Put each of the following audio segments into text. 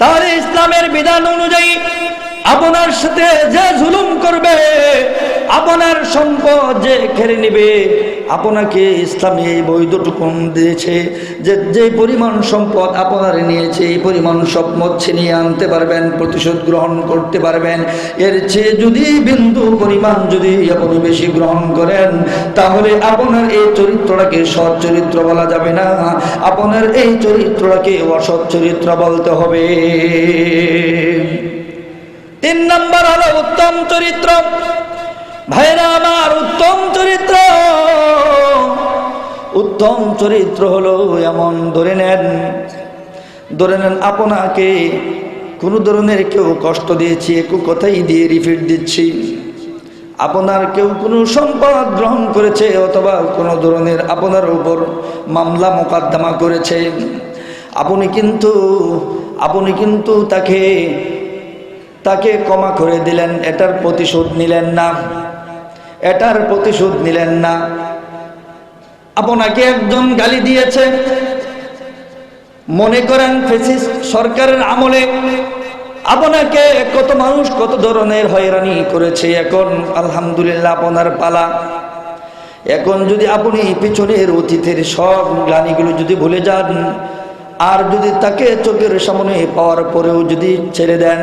তাহলে ইসলামের বিধান অনুযায়ী আপনার সাথে যে জুলুম করবে, আপনার সম্পদ যে কেড়ে নিবে, আপনাকে ইসলামী এই বৈধটুকুন দিয়েছে যে যে পরিমাণ সম্পদ আপনার নিয়েছে, এই পরিমাণ সম্পদ ছিনিয়ে আনতে পারবেন, প্রতিশোধ গ্রহণ করতে পারবেন। এর চেয়ে যদি বিন্দু পরিমাণ যদি আপনি বেশি গ্রহণ করেন, তাহলে আপনার এই চরিত্রটাকে সৎ চরিত্র বলা যাবে না। আপনার এই চরিত্রটাকে অসৎ চরিত্র বলতে হবে। তিন নম্বর হলো উত্তম চরিত্র। ভাইরা আমার, উত্তম চরিত্র। উত্তম চরিত্র হলো এমন, ধরে নেন ধরে নেন আপনাকে কোনো ধরনের কেউ কষ্ট দিয়েছি একটু কথাই দিয়ে রিপিট দিচ্ছি। আপনার কেউ কোনো সম্পদ গ্রহণ করেছে অথবা কোনো ধরনের আপনার উপর মামলা মোকদ্দমা করেছে। আপনি কিন্তু আপনি কিন্তু তাকে তাকে ক্ষমা করে দিলেন, এটার প্রতিশোধ নিলেন না। এটার প্রতিশোধ নিলেন না। আপনাকে একজন গালি দিয়েছে। মনে করেন ফেসিস সরকারের আমলে আপনাকে কত মানুষ কত ধরনের হয়রানি করেছে। এখন আলহামদুলিল্লাহ আপনার পালা। এখন যদি আপনি পিছনের অতীতের সব গ্লানিগুলো যদি ভুলে যান আর যদি তাকে চোখের সামনে পাওয়ার পরেও যদি ছেড়ে দেন,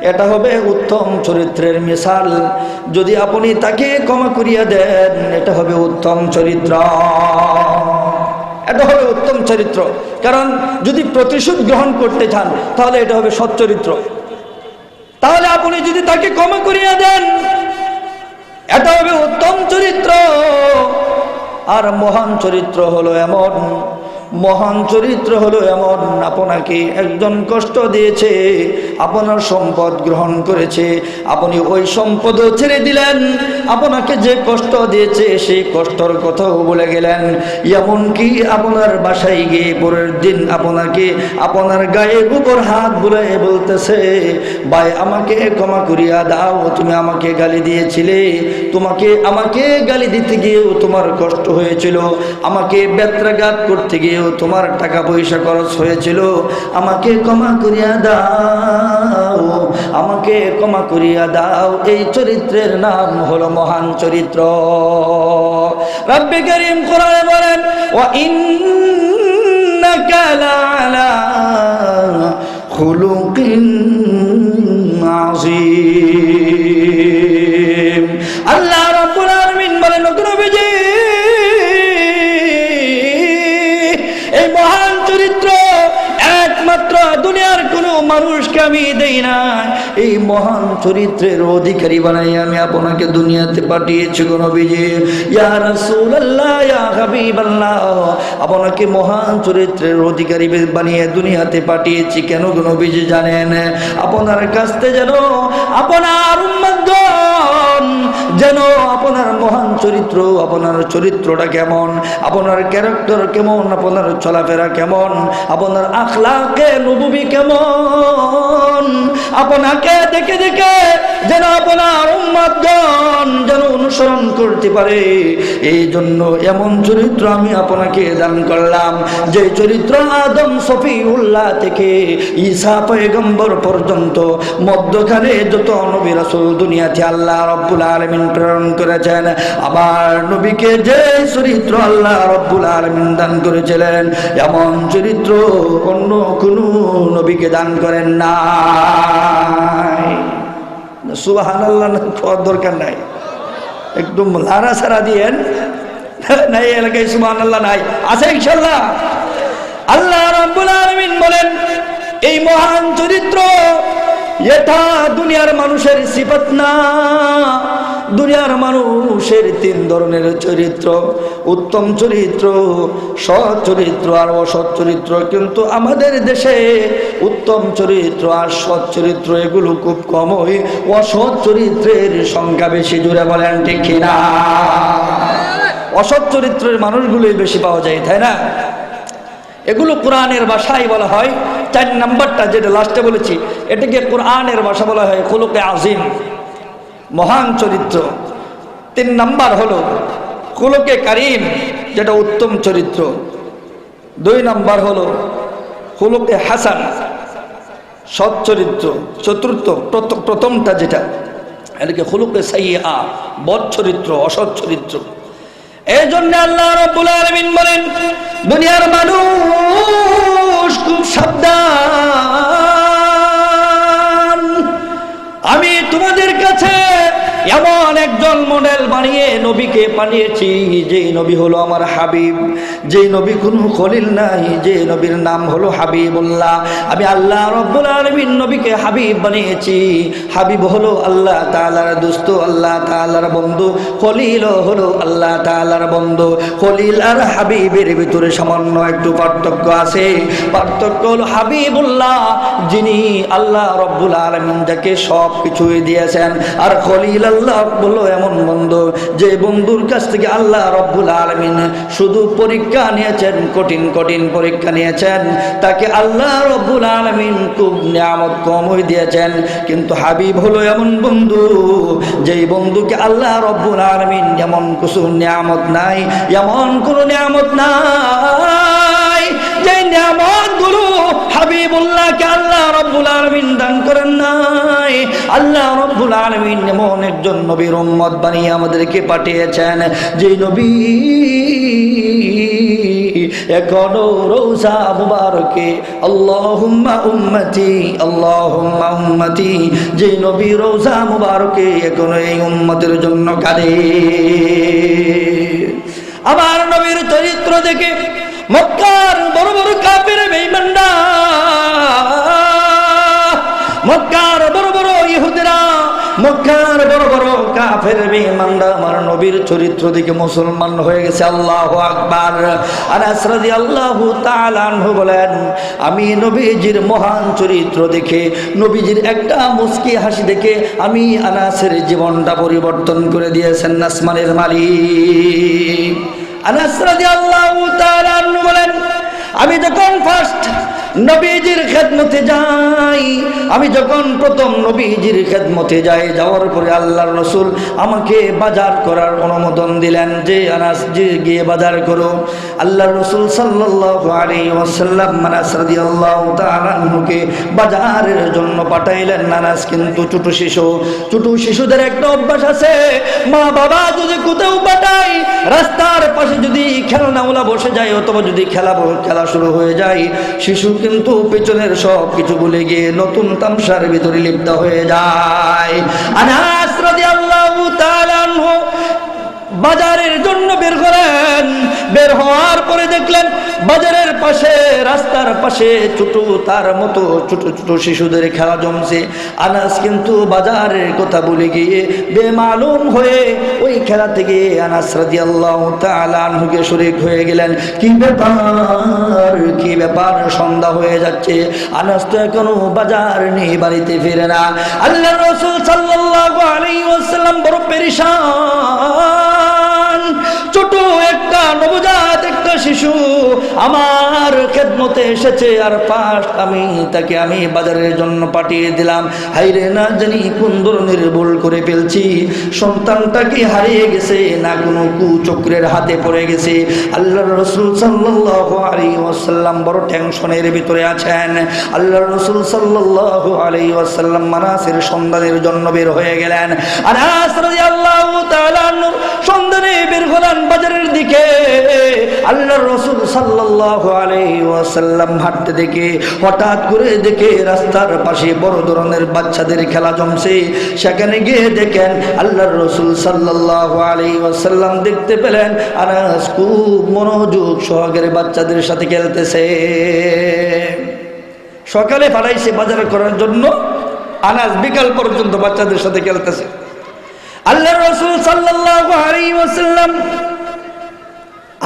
এটা হবে উত্তম চরিত্রের মিশাল। যদি আপনি তাকে ক্ষমা করিয়া দেন, এটা হবে উত্তম চরিত্র। এটা হবে উত্তম চরিত্র। কারণ যদি প্রতিশোধ গ্রহণ করতে চান, তাহলে এটা হবে সৎ চরিত্র। তাহলে আপনি যদি তাকে ক্ষমা করিয়া দেন, এটা হবে উত্তম চরিত্র। আর মহান চরিত্র হলো এমন মহান চরিত্র হলো এমন, আপনাকে একজন কষ্ট দিয়েছে, আপনার সম্পদ গ্রহণ করেছে, আপনি ওই সম্পদও ছেড়ে দিলেন, আপনাকে যে কষ্ট দিয়েছে, সেই কষ্টর কথাও বলে গেলেন। এমনকি আপনার বাসায় গিয়ে পরের দিন আপনাকে আপনার গায়ের উপর হাত বুলে বলতেছে, ভাই, আমাকে ক্ষমা করিয়া দাও, তুমি আমাকে গালি দিয়েছিলে। তোমাকে, আমাকে গালি দিতে গিয়েও তোমার কষ্ট হয়েছিল। আমাকে বেত্রাঘাত করতে গিয়েও তোমার টাকা পয়সা খরচ হয়েছিল, আমাকে ক্ষমা করিয়া দাও, আমাকে ক্ষমা করিয়া দাও। এই চরিত্রের নাম হলো মহান চরিত্র। রব্বি করিম কোরআনে বলেন, ওয়া ইন্নাকা লাআলা খুলুকিন আযীম। আমি দেই না এই মহান চরিত্রের অধিকারী বানাই আমি আপনাকে দুনিয়াতে পাঠিয়েছি গো নবীজি। ইয়া রাসূলুল্লাহ, ইয়া হাবিবাল্লাহ, আপনাকে মহান চরিত্রের অধিকারী বানিয়ে দুনিয়াতে পাঠিয়েছি কেন গো নবীজি জানেন? আপনার কাছ যেন আপনার উম্মতগণ যেন আপনার মহান চরিত্র, আপনার চরিত্রটা কেমন? আপনার ক্যারেক্টার কেমন? আপনার চলাফেরা কেমন? আপনার আখলাকে, নবুবি কেমন? আপনাকে দেখে দেখে যেন আপনার যেন অনুসরণ করতে পারে। এই জন্য এমন চরিত্র আমি আপনাকে দান করলাম, যে চরিত্র আদম সফিউল্লাহ থেকে ঈসা পয়গম্বর পর্যন্ত, মধ্যখানে যত নবী রাসূল দুনিয়াতে আল্লাহ রব্বুল আলামিন প্রেরণ করেছেন, আবার নবীকে যে চরিত্র আল্লাহ রব্বুল আলামিন দান করেছিলেন, এমন চরিত্র অন্য কোনো নবীকে দান করেন না সুবাহান আল্লাহ দরকার নাই। একদম লারা সারা দিয়েন নাই এলাকায় সুমান আল্লাহ নাই। আছে ইনশাল্লাহ আল্লাহ রাব্বুল আলামিন বলেন, এই মহান চরিত্র, এটা দুনিয়ার মানুষের সিফত না। দুনিয়ার মানুষের তিন ধরনের চরিত্র, উত্তম চরিত্র, সৎ চরিত্র আর অসৎ চরিত্র। কিন্তু আমাদের দেশে উত্তম চরিত্র আর সৎ চরিত্র এগুলো খুব কমই। অসৎ চরিত্রের সংখ্যা বেশি জুড়ে বলেন ঠিক কিনা? অসৎ চরিত্রের মানুষগুলোই বেশি পাওয়া যায়, তাই না? এগুলো কোরআনের ভাষায় বলা হয়, চার নাম্বারটা যেটা লাস্টে বলেছি, এটাকে কোরআনের ভাষা বলা হয় খুলুকে আজিম। মহান চরিত্র। তিন নাম্বার হলো খুলুকে কারিম, যেটা উত্তম চরিত্র। দুই নাম্বার হলো খুলুকে হাসান, সৎ চরিত্র, চতুর্থ, প্রথ- প্রথমটা যেটা, এটাকে হলুকে সাইয়া বদ চরিত্র, অসৎ চরিত্র। এই জন্য আল্লাহ রব্বুল বলেন, দুনিয়ার মানুষ খুব সাবধান। মডেল বানিয়ে নবীকে পাঠিয়েছি যে নবী হলো আমার হাবিব যে নবী কোনো খলিল নাই যে নবীর নাম হলো হাবিবুল্লাহ। আমি আল্লাহ রব্বুল আলমিন নবীকে হাবিব বানিয়েছি। হাবিব হলো আল্লাহ তাআলার দোস্ত, আল্লাহ তাআলার বন্ধু, খলিল হলো আল্লাহ তাআলার বন্ধু। খলিল আর হাবিবের ভিতরে সামান্য একটু পার্থক্য আছে। পার্থক্য হলো হাবিবুল্লাহ, যিনি আল্লাহ রব্বুল আলমিন যাকে সব কিছুই দিয়েছেন। আর খলিল আল্লাহ বলল এমন বন্ধু যে বন্ধুর কাছ থেকে আল্লাহ রব্বুল আলমিন শুধু পরীক্ষা নিয়েছেন, কঠিন কঠিন পরীক্ষা নিয়েছেন, তাকে আল্লাহ রব্বুল আলমিন খুব নিয়ামত কমই দিয়েছেন। কিন্তু হাবিব হলো এমন বন্ধু, যেই বন্ধুকে আল্লাহ রব্বুল আলমিন যেমন কিছু নিয়ামত নাই, এমন কোনো নিয়ামত নাই যে নিয়ামতগুলো হাবিবুল্লাহকে আল্লাহ রব্বুল আলমিন দান করেন নাই। আল্লাহ রব্বুল আলমিন এমন একজন নবীর উম্মত বানিয়ে আমাদেরকে পাঠিয়েছেন। যে নবী এখনও রোজা মুবারকে আল্লাহুম্মা উম্মতি আল্লাহুম্মা উম্মতি। যে নবী রোজা মুবারকে এখনও এই উম্মতের জন্য কাঁদে। আমার নবীর চরিত্র দেখে মক্কার বড় বড় কাপের বেঈমানরা মক্কার বড় বড় ইহুদিরা, মক্কার বড় বড় কাফের বেঈমানরা আমার নবীর চরিত্র দেখে মুসলমান হয়ে গেছে। আল্লাহু আকবার। আনাস রাদিয়াল্লাহু তাআলা আনহু বলেন, আমি নবীজির মহান চরিত্র দেখে, নবীজির একটা মুস্কি হাসি দেখে, আমি আনাসের জীবনটা পরিবর্তন করে দিয়েছেন আসমানের মালিক। আনাস রাদিয়াল্লাহু তাআলা বলেন, আমি যখন ফার্স্ট নবীজির খেদমতে যাই। আমি যখন প্রথম নবীজির খেদমতে যাই, যাওয়ার পরে আল্লাহর রসুল আমাকে বাজার করার অনুমোদন দিলেন যে, আনাস যে গিয়ে বাজার করো। আল্লাহর রসুল আনহুকে বাজারের জন্য পাঠাইলেন। নানাস কিন্তু ছোট শিশু। ছোট শিশুদের একটা অভ্যাস আছে। মা বাবা যদি কোথাও পাঠায়, রাস্তার পাশে যদি খেলনাওয়ালা বসে যায়, অথবা যদি খেলা খেলা শুরু হয়ে যায় শিশু কিন্তু পেছনের সব কিছু ভুলে গিয়ে নতুন তামসার ভিতরে লিপ্ত হয়ে যায়। আনাস বাজারের জন্য বের করেন বের হওয়ার পরে দেখলেন বাজারের পাশে, রাস্তার পাশে ছোট তার মতো ছোট ছোট শিশুদের খেলা জমছে। আনাস কিন্তু বাজারের কথা বলে গিয়ে বেমালুম হয়ে ওই খেলা থেকে আনাস রাদিয়াল্লাহু তাআলা আনহুকে শরীক হয়ে গেলেন। কি ব্যাপার? কি ব্যাপার? সন্ধ্যা হয়ে যাচ্ছে। আনাস তো এখনও বাজার নেই বাড়িতে ফিরে না। আল্লাহ রসুল সাল্লাল্লাহু আলাইহি ওয়াসাল্লাম বড় পেরেশান। ছোট একটা নবজাত, একটা শিশু আমার খেদমতে এসেছে, আর ফার্স্ট আমি তাকে আমি বাজারের জন্য পাঠিয়ে দিলাম। হাইরে না জানি কোন ধরনের ভুল করে ফেলছি। সন্তানটাকে হারিয়ে গেছে, না কোনো কুচক্রের হাতে পড়ে গেছে। আল্লাহ রসুল সাল্লাল্লাহু আলাইহি ওয়াসাল্লাম বড় টেনশনের ভিতরে আছেন। আল্লাহ রসুল সাল্লাল্লাহু আলাইহি ওয়াসাল্লাম মানাসের সন্ধানের জন্য বের হয়ে গেলেন। তাআলা আনহুর সন্ধানে বের হলেন বাজারের দিকে। আল্লাহ রসুল ওয়াসাল্লাম হাঁটতে দেখে, হঠাৎ করে দেখে রাস্তার পাশে বড় ধরনের বাচ্চাদের খেলা জমছে। সেখানে গিয়ে দেখেন আল্লাহর রসুল আলাইহি ওয়াসাল্লাম দেখতে পেলেন আনাস খুব মনোযোগ সহকারে বাচ্চাদের সাথে খেলতেছে। সকালে পাঠাইছে বাজার করার জন্য। আনাস বিকাল পর্যন্ত বাচ্চাদের সাথে খেলতেছে। আল্লাহ রসুল ওয়াসাল্লাম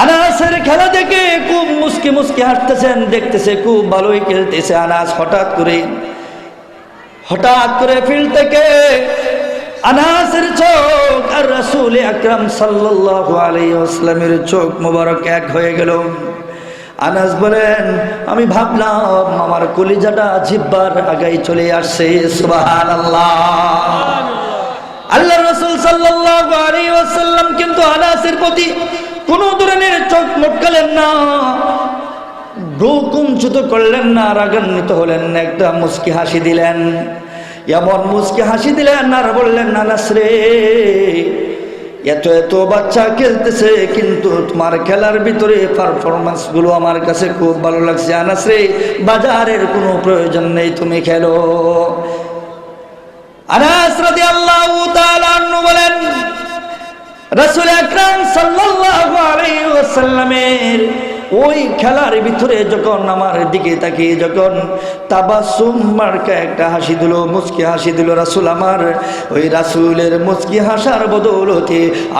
আনাসের খেলা দেখে খুব মুসকি মুসকি হাঁটতেছেন, দেখতেছে খুব ভালোই খেলতেছে আনাস হঠাৎ করে হঠাৎ করে ফিল্ড থেকে আনাসের চোখ আর রাসূল আকরাম আলাইহি চোখ মোবারক এক হয়ে গেল। আনাস বলেন, আমি ভাবলাম আমার কলিজাটা জিব্বার আগাই চলে আসছে, সুবহানাল্লাহ। আল্লাহ রসুল সাল্লাল্লাহু ওয়াসাল্লাম কিন্তু আনাসের প্রতি কোনো ধরনের চোখ মটকালেন না রুকুঞ্চুত করলেন না, রাগান্বিত হলেন না একটা মুস্কি হাসি দিলেন। এমন মুস্কি হাসি দিলেন আর বললেন, আনাস রে, এত এত বাচ্চা খেলতেছে, কিন্তু তোমার খেলার ভিতরে পারফরমেন্সগুলো আমার কাছে খুব ভালো লাগছে। আনাস রে, বাজারের কোনো প্রয়োজন নেই, তুমি খেলো। রাসূল ওই খেলার ভিতরে যখন আমার দিকে তাকিয়ে যখন একটা হাসি দিল, মুচকি হাসি দিল রাসূল আমার, ওই রাসূলের মুচকি হাসার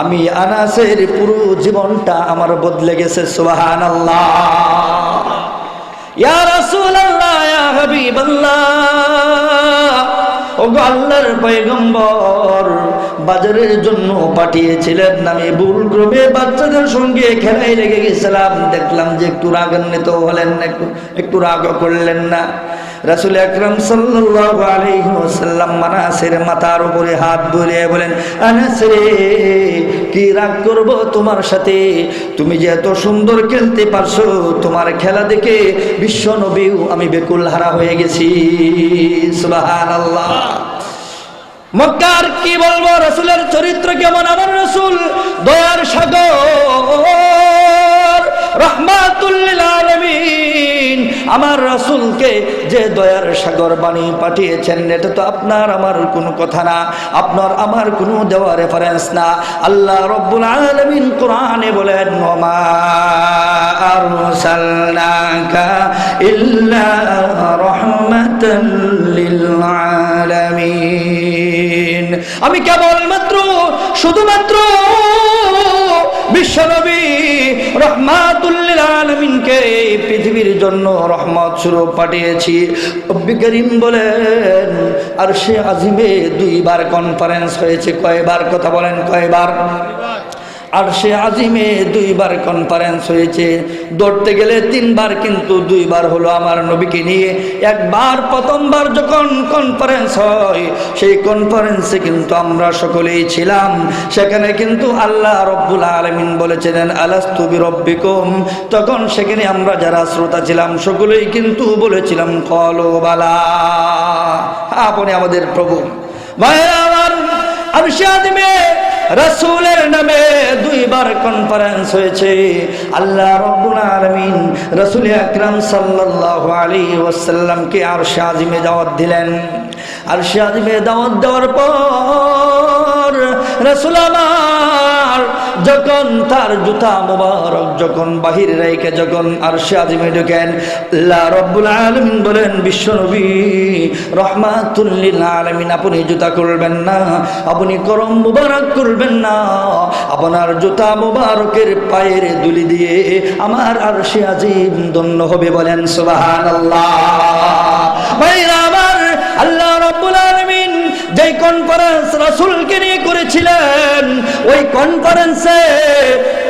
আমি আনাসের পুরো জীবনটা আমার বদলে গেছে ইয়া রাসূলুল্লাহ, ইয়া হাবিবাল্লাহ ওগো আল্লাহর পয়গম্বর। বাজারের জন্য পাঠিয়েছিলেন আমি ভুল ক্রমে বাচ্চাদের সঙ্গে খেলাই লেগে গেছিলাম। দেখলাম যে একটু রাগান্বিত হলেন না একটু একটু রাগ করলেন না। রাসুল আকরাম ওয়াসাল্লাম মানাসের মাথার উপরে হাত বুলিয়ে বলেন, আনাস রে, কি রাগ করব তোমার সাথে? তুমি যে এত সুন্দর খেলতে পারছ, তোমার খেলা দেখে বিশ্ব নবীও আমি বেকুল হারা হয়ে গেছি। সুবহানাল্লাহ। মক্কার কি বলব? রসুলের চরিত্র কেমন? আমার রসুল দয়ার সাগর রহমাতুল্লিল আমার রসুলকে যে দয়ার সাগর বাণী পাঠিয়েছেন, এটা তো আপনার আমার কোনো কথা না। আপনার আমার কোনো দেওয়া রেফারেন্স না। আল্লাহ রব্বুল আলমিন কোরআনে বলেন ইল্লা রাহমাতাল লিল আলামিন। আমি কেবলমাত্র, শুধুমাত্র বিশ্বনবী রহমাতুল্লিল আলমিনকে পৃথিবীর জন্য রহমত স্বরূপ পাঠিয়েছি। করিম বলেন আর সে আজিমে দুইবার কনফারেন্স হয়েছে, কয়বার? কথা বলেন, কয়বার? আর সে আজিমে দুইবার কনফারেন্স হয়েছে। দৌড়তে গেলে তিনবার কিন্তু দুইবার হলো আমার নবীকে নিয়ে। একবার, প্রথমবার যখন কনফারেন্স হয়, সেই কনফারেন্সে কিন্তু আমরা সকলেই ছিলাম। সেখানে কিন্তু আল্লাহ রব্বুল আলমিন বলেছিলেন আলাস্তুবি রব্বিকুম তখন সেখানে আমরা যারা শ্রোতা ছিলাম, সকলেই কিন্তু বলেছিলাম, কলো বালা। আপনি আমাদের প্রভু। ভাইরা আমার আর সে আদিমে রসুলের নামে দুইবার কনফারেন্স হয়েছে। আল্লাহ রব্বুল আলমিন রসুল আকরাম সাল্লাহ আলী ওয়াসাল্লামকে আর শাহজিমে দাওয়াত দিলেন। আর শাহজিমে দাওয়াত দেওয়ার পর রসুল যখন তার জুতা মোবারক যখন বাহির যখন আর শাজিমে ঢুকেন রব্বুল আলামিন বলেন বিশ্বনবী আলামিন, আপনি জুতা করবেন না, আপনি করম মুবারক করবেন না, আপনার জুতা মুবারকের পায়ের দুলি দিয়ে আমার আর সে আজিম দন্য হবে বলেন সুবহানাল্লাহ। ভাইরা যেই কনফারেন্স রাসূলকে নিয়ে করেছিলেন, ওই কনফারেন্সে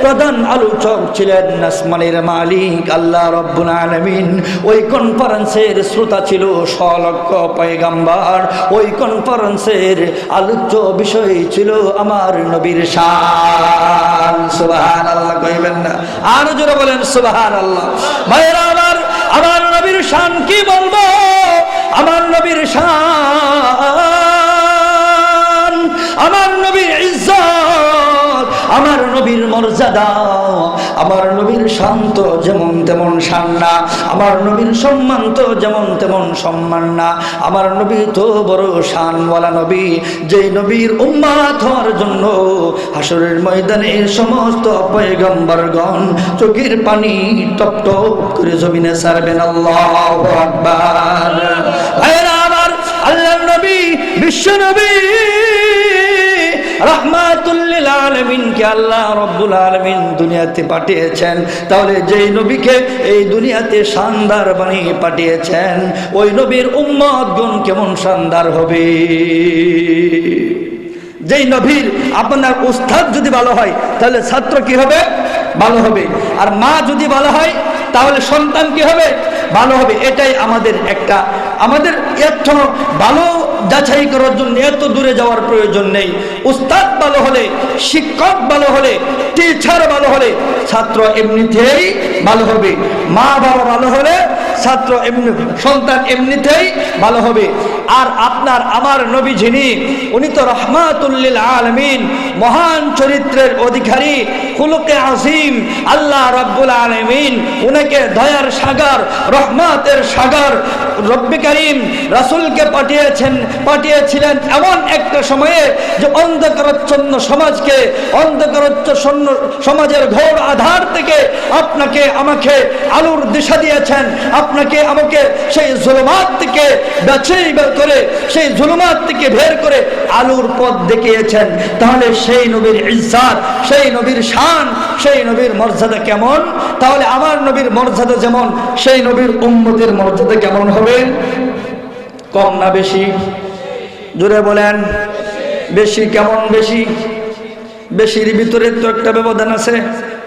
প্রধান আলোচক ছিলেন আসমানের মালিক, আল্লাহ রব্বুল আলামিন। ওই কনফারেন্সের শ্রোতা ছিল সলক্ষ পয়গাম্বার। ওই কনফারেন্সের আলোচ্য বিষয় ছিল আমার নবীর শান। সুবহান আল্লাহ কইবেন না। আর জোরে বলেন সুবহান আল্লাহ ভাইরা আমার আমার নবীর শান কি বলব? আমার নবীর শান আমার নবীর ইজ্জত, আমার নবীর মর্যাদা, আমার নবীর শান্ত যেমন তেমন শান না আমার নবীর সম্মান তো যেমন তেমন সম্মান না, আমার নবী তো বড় শানওয়ালা নবী, যেই নবীর উম্মাত হওয়ার জন্য হাসরের ময়দানে সমস্ত পয়গম্বরগণ চোখের পানি টপ টপ করে জমিনে সারবেন আল্লাহ আকবার। আমার আল্লাহর নবী, বিশ্ব নবী। রহমাতুল্লিল আলমিনকে আল্লাহ রব্বুল আলমিন দুনিয়াতে পাঠিয়েছেন। তাহলে যেই নবীকে এই দুনিয়াতে বানিয়ে পাঠিয়েছেন, ওই নবীর কেমন হবে? যেই নবীর আপনার উস্তাদ যদি ভালো হয়, তাহলে ছাত্র কি হবে? ভালো হবে। আর মা যদি ভালো হয়, তাহলে সন্তান কি হবে? ভালো হবে। এটাই আমাদের একটা, আমাদের এত ভালো যাচাই করার জন্য এত দূরে যাওয়ার প্রয়োজন নেই। উস্তাদ ভালো হলে, শিক্ষক ভালো হলে টিচার ভালো হলে, ছাত্র এমনিতেই ভালো হবে। মা বাবা ভালো হলে, ছাত্র এমনি, সন্তান এমনিতেই ভালো হবে। আর আপনার আমার নবী যিনি উনি তো রহমাতুল্লিল আলমিন, মহান চরিত্রের অধিকারী কুলুকে আজিম, আল্লাহ রব্বুল আলমিন, উনাকে দয়ার সাগর, রহমাতের সাগর, রব্বি করিম, রাসুলকে পাঠিয়েছেন পাঠিয়েছিলেন এমন একটা সময়ে যে অন্ধকারচ্ছন্ন সমাজকে, অন্ধকারচ্ছন্ন সমাজের ঘোর আধার থেকে আপনাকে আমাকে আলোর দিশা দিয়েছেন। আপনাকে আমাকে সেই জুলুমাত থেকে বেছেই বের করে, সেই জুলুমাত থেকে বের করে আলোর পথ দেখিয়েছেন। তাহলে সেই নবীর ইজ্জাত, সেই নবীর শান, সেই নবীর মর্যাদা কেমন? তাহলে আমার নবীর মর্যাদা যেমন, সেই নবীর উম্মতের মর্যাদা কেমন হবে? কম না বেশি? জুড়ে বলেন, বেশি কেমন বেশি? বেশির ভিতরে তো একটা ব্যবধান আছে,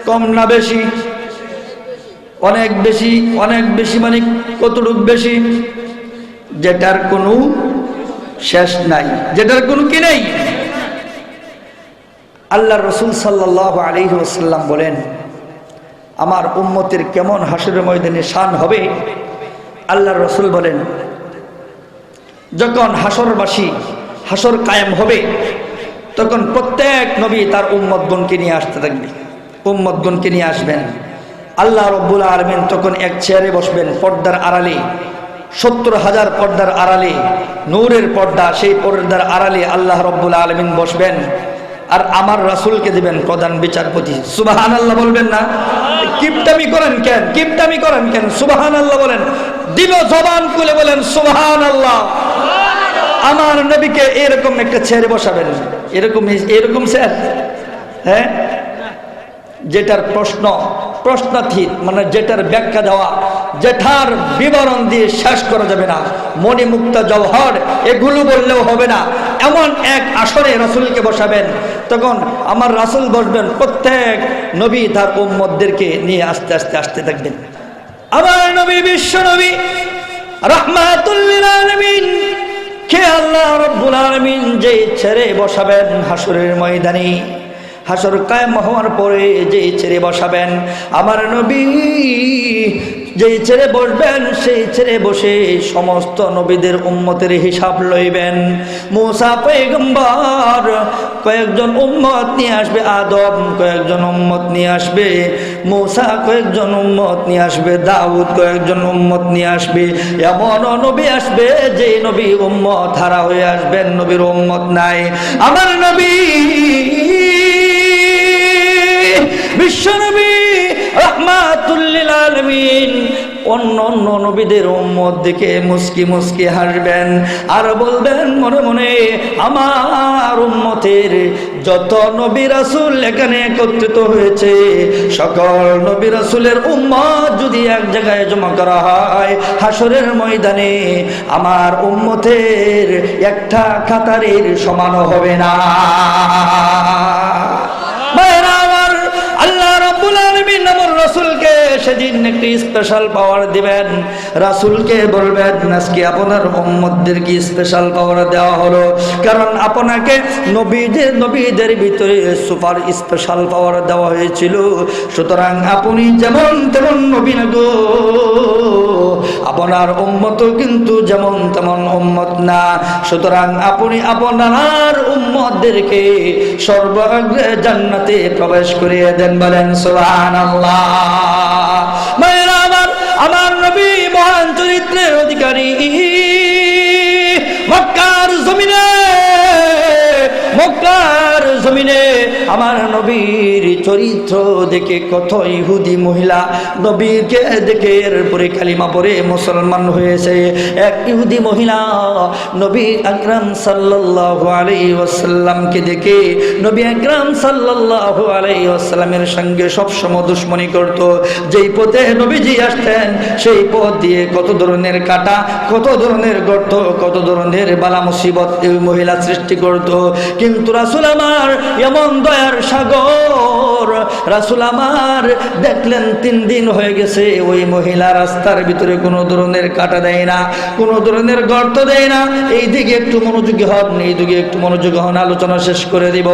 কম না বেশি? অনেক বেশি অনেক বেশি মানে কতটুক বেশি? যেটার কোনো শেষ নাই। যেটার কোনো কি নেই? আল্লাহ রসুল সাল্লাহ আলী ওসাল্লাম বলেন, আমার উম্মতের কেমন হাসরের ময়দানে শান হবে? আল্লাহ রসুল বলেন যখন হাসরবাসী হাসর কায়েম হবে, তখন প্রত্যেক নবী তার উম্মদগুনকে নিয়ে আসতে থাকবে। উম্মদগুনকে নিয়ে আসবেন। আল্লাহ রব্বুল আলমিন তখন এক চেয়ারে বসবেন, পর্দার আড়ালে। সত্তর হাজার পর্দার আড়ালে, নূরের পর্দা, সেই পর্দার আড়ালে আল্লাহ রব্বুল আলমিন বসবেন। আর আমার রাসুলকে দিবেন প্রধান বিচারপতি। সুবাহান আল্লাহ বলবেন না? কিপটামি করেন কেন? কিপটামি করেন কেন? সুবাহান আল্লাহ বলেন। দিল জবান খুলে বলেন সুবাহান আল্লাহ আমার নবীকে এরকম একটা ছেড়ে বসাবেন। এরকম এরকম স্যার। হ্যাঁ? যেটার প্রশ্ন, প্রশ্নাতীত মানে যেটার ব্যাখ্যা দেওয়া, যেটার বিবরণ দিয়ে শেষ করা যাবে না। মণিমুক্তা জওহর, এগুলো বললেও হবে না। এমন এক আসরে রাসুলকে বসাবেন তখন আমার রাসুল বসবেন প্রত্যেক নবী তার উম্মদদেরকে নিয়ে আস্তে আস্তে, আসতে থাকবেন আমার নবী, বিশ্ব নবী রহমাতুল্লিল আলমিন, কে আল্লাহ রব্বুল আলমিন যে ছেড়ে বসাবেন হাসুরের ময়দানে হাসর কায়েম হওয়ার পরে যে ছেড়ে বসাবেন, আমার নবী যেই ছেড়ে বসবেন, সেই ছেড়ে বসে সমস্ত নবীদের উম্মতের হিসাব লইবেন। মুসা পেগম্বর কয়েকজন উম্মত নিয়ে আসবে, আদম কয়েকজন উম্মত নিয়ে আসবে, মুসা কয়েকজন উম্মত নিয়ে আসবে, দাউদ কয়েকজন উম্মত নিয়ে আসবে। এমন নবী আসবে যে নবী উম্মত হারা হয়ে আসবেন, নবীর উম্মত নাই। আমার নবী বিশ্বনবী রহমাতুল্লিল আলমিন। অন্য অন্য নবীদের উম্মত দেখে মুস্কি মুস্কি হাসবেন আর বলবেন মনে মনে, আমার উম্মতের যত নবী রাসুল এখানে একত্রিত হয়েছে, সকল নবী রাসুলের উম্মত যদি এক জায়গায় জমা করা হয় হাসরের ময়দানে, আমার উম্মতের একটা খাতারের সমান হবে না। রাসূলকে সেদিন একটি স্পেশাল পাওয়ার দিবেন। রাসূলকে বলবেন, আজকে আপনার উম্মতদেরকে স্পেশাল পাওয়ার দেওয়া হলো? কারণ আপনাকে নবীদের নবীদের ভিতরে সুপার স্পেশাল পাওয়ার দেওয়া হয়েছিল। সুতরাং আপনি যেমন তেমন নবী না গো। আপনার উম্মত কিন্তু যেমন তেমন উম্মত না। সুতরাং আপনি আপনার উম্মতদেরকে সর্বাগ্রে জান্নাতে প্রবেশ করিয়ে দেন বলেন সোহান আল্লাহ আমার নবী মহান চরিত্রের অধিকারী। নবীর চরিত্র দেখে কত ইহুদি মহিলা নবীকে দেখে এরপরে কালিমা পরে মুসলমান হয়েছে। এক ইহুদি মহিলা নবী আকরাম সাল্লাল্লাহু আলাইহি ওয়াসাল্লামকে দেখে নবী আকরাম সাল্লাল্লাহু আলাইহি ওয়াসাল্লামের সঙ্গে সবসময় দুশ্মনী করত। যেই পথে নবীজি আসতেন, সেই পথ দিয়ে কত ধরনের কাটা, কত ধরনের গর্ত, কত ধরনের বালা মুসিবত মহিলা সৃষ্টি করত। কিন্তু রাসুল আমার এমন দয়ার সাগর। রাসুল আমার দেখলেন তিন দিন হয়ে গেছে, ওই মহিলা রাস্তার ভিতরে কোনো ধরনের কাটা দেয় না, কোনো ধরনের গর্ত দেয় না। এই দিকে একটু মনোযোগী হন, এই দিকে একটু মনোযোগী হন, আলোচনা শেষ করে দিব।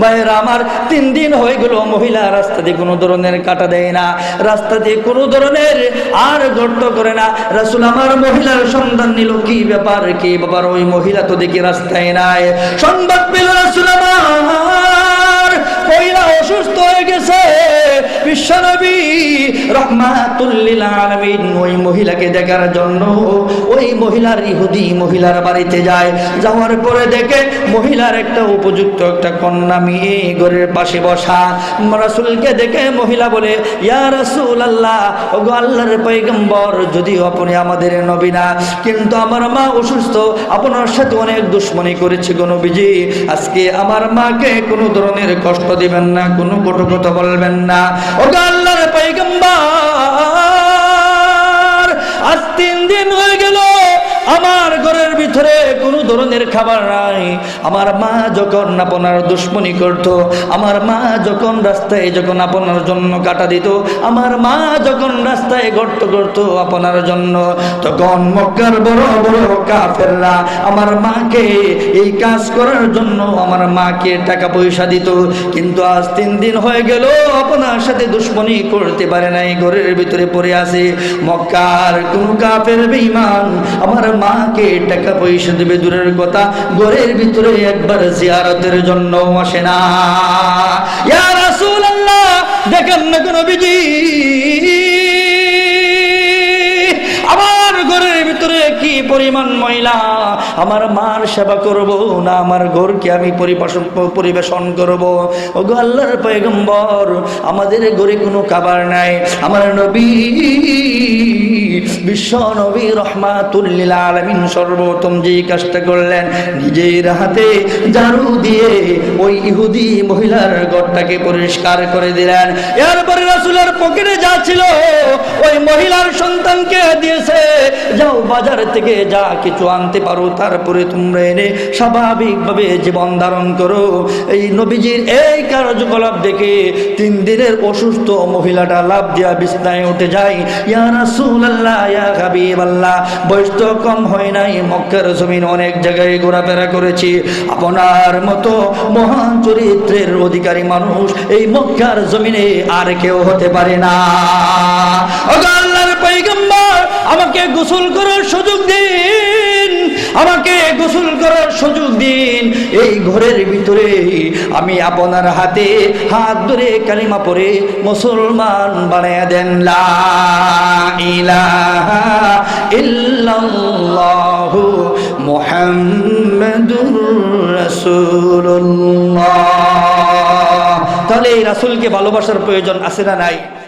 ভাইয়েরা আমার তিন দিন হয়ে গেল, মহিলা রাস্তা দিয়ে কোনো ধরনের কাটা দেয় না, রাস্তা দিয়ে কোনো ধরনের আর গর্ত করে না। রাসুল আমার মহিলার সন্ধান নিল, কি ব্যাপার কি ব্যাপার? ওই মহিলা তো দেখি রাস্তায় নাই। সংবাদ পেল রাসুল আমার। মহিলা অসুস্থ হয়ে গেছে। বিশ্বনবী রহমাতুল্লিল আলামিন ওই মহিলাকে দেখার জন্য ওই মহিলার ইহুদি মহিলার বাড়িতে যায়। যাওয়ার পরে দেখে মহিলার একটা উপযুক্ত একটা কন্যা মেয়ে ঘরের পাশে বসা। রাসূলকে দেখে মহিলা বলে, ইয়া রাসূল আল্লাহ ওগো আল্লাহর পয়গম্বর, যদিও আপনি আমাদের নবী না, কিন্তু আমার মা অসুস্থ, আপনার সাথে অনেক দুশ্মনী করেছে গো নবীজি। আজকে আমার মাকে কোনো ধরনের কষ্ট দিবেন না, কোনো কটু কথা বলবেন না। ও আল্লাহর পাইগম্বার আজ তিন দিন হয়ে গেল, আমার ঘরের ভিতরে কোনো ধরনের খাবার নাই। আমার মা যখন আপনার দুশ্মনী করত, আমার মা যখন রাস্তায় যখন আপনার জন্য কাটা দিত, আমার মা যখন রাস্তায় গর্ত করত আপনার জন্য, তখন মক্কার বড় বড় কাফেররা আমার মাকে এই কাজ করার জন্য আমার মাকে টাকা পয়সা দিত। কিন্তু আজ তিন দিন হয়ে গেল, আপনার সাথে দুশ্মনী করতে পারে নাই, ঘরের ভিতরে পড়ে আছে। মক্কার কোন কাফের বেঈমান আমার মাকে টাকা পয়সা দেবে দূরের কথা ঘরের ভিতরে একবার জিয়ারতের জন্য আসে না। দেখেন না কোনো বিজি পরিমাণ মহিলা আমার মার সেবা করব, না আমার ঘরকে আমি পরিবেশন পরিবেশন করব। ও গো আল্লাহর পয়গম্বর, আমাদের ঘরে কোনো খাবার নাই। আমার নবী, বিশ্ব নবী রহমাতুল্লিল আলমিন সর্বোত্তম যে কাজটা করলেন, নিজের হাতে ঝাড়ু দিয়ে ওই ইহুদি মহিলার ঘরটাকে পরিষ্কার করে দিলেন। এরপরে রাসুলের পকেটে যা ছিল, ওই মহিলার সন্তানকে দিয়েছে, যাও বাজার থেকে যা কিছু আনতে পারো, তারপরে তোমরা এনে স্বাভাবিকভাবে জীবন ধারণ করো। এই নবীজির এই কার্যকলাপ দেখে তিন দিনের অসুস্থ মহিলাটা লাভ দিয়া বিছনায় উঠে যায়। ইয়া রাসূলুল্লাহ, ইয়া হাবিবাল্লাহ, বয়স তো কম হয় নাই, মক্কার জমিন অনেক জায়গায় ঘোরাফেরা করেছি। আপনার মতো মহান চরিত্রের অধিকারী মানুষ এই মক্কার জমিনে আর কেউ হতে পারে না। আল্লাহর পয়গম্বর আমাকে গোসল করার সুযোগ দিন। আমাকে গোসল করার সুযোগ দিন। এই ঘরের ভিতরে আমি আপনার হাতে হাত ধরে কালিমা পরে মুসলমান বানায় দেন। লা ইলাহা ইল্লাল্লাহু মুহাম্মাদুর রাসূলুল্লাহ। তাহলে এই রাসূলকে ভালোবাসার প্রয়োজন আছে না নাই?